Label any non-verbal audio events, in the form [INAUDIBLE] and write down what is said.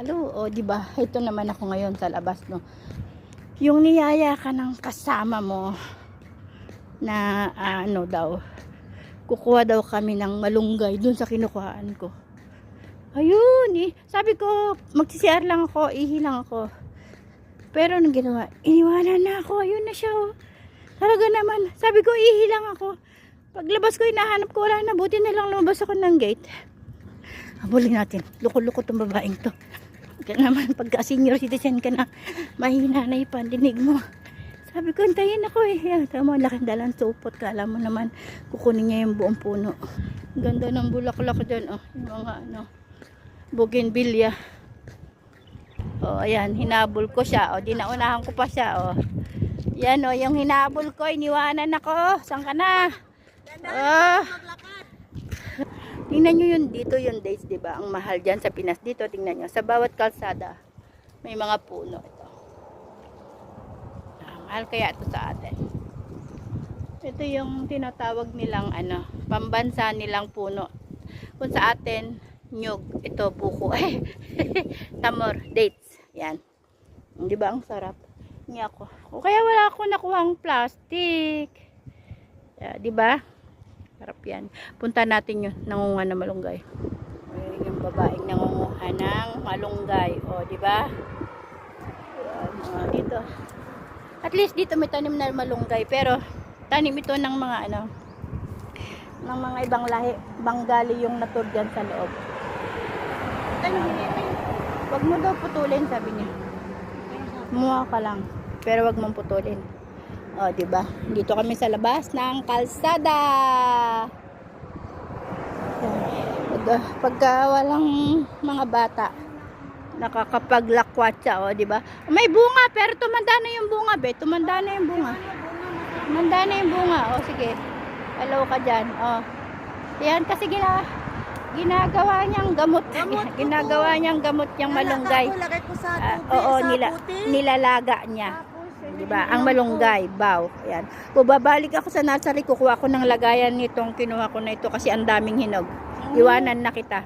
lalo. O, di ba? Ito naman ako ngayon sa labas, no. Yung niyaya ka ng kasama mo na ah, ano daw, kukuha daw kami ng malunggay dun sa kinukuhaan ko. Ayun, eh. Sabi ko, magsisiar lang ako, ihi lang ako. Pero nung ginawa, iniwanan na ako. Ayun na siya, oh. Talaga naman. Sabi ko, ihi lang ako. Paglabas ko, hinahanap ko, wala na. Buti na lang lumabas ako ng gate. Habulin natin. Luko-luko tong babaeng to. Kaya naman, [LAUGHS] pagka senior citizen ka na, mahina na yung pandinig mo. Sabi ko, hintayin ako eh. Yan, tama, laking dalang supot. Kala mo naman, kukunin niya yung buong puno. Ganda ng bulaklak dyan, oh. Yung mga, ano, bougainvillea. Oh, ayan, hinabol ko siya. Oh, dinaunahan ko pa siya, oh. Yan, oh, yung hinabol ko, iniwanan ako. Saan ka na? Oh. Tingnan nyo yun, dito yung dates, ba? Ang mahal dyan sa Pinas. Dito, tingnan nyo. Sa bawat kalsada, may mga puno. Ito. Ah, mahal kaya ito sa atin. Ito yung tinatawag nilang, ano, pambansa nilang puno. Kung sa atin, nyug. Ito, buko. [LAUGHS] Tamor, dates. Yan. Di ba? Ang sarap. Nga ako. O kaya wala ako nakuhang plastic. Yeah, di ba? Sarap yan. Punta natin yun. Nangunga na malunggay. Ayun yung babaeng nangunguha ng malunggay. O, di ba? Dito. At least dito may tanim na malunggay. Pero, tanim ito ng mga ano, ng mga ibang lahi. Bangali yung natur dyan sa loob. Ano, Wag mo daw putulin, sabi niya. Muha ka lang. Pero wag mong putulin. O, di ba? Dito kami sa labas ng kalsada. Pagka, pagka walang mga bata, nakakapaglakwatsa, o, di ba? May bunga, pero tumanda na yung bunga, be. Tumanda na yung bunga. Tumanda na yung bunga. O, sige. Hello ka dyan. O. Yan, kasi gina, ginagawa niyang gamot. Gamot [LAUGHS] ginagawa niyang gamot yung malunggay. Tubig, oo, sa nila, nilalaga niya. Di ba? Ang malunggay, baw. Ayan. Kung babalik ako sa nursery, kukuha ko ng lagayan nitong kinuha ko na ito kasi ang daming hinog. Iwanan na kita.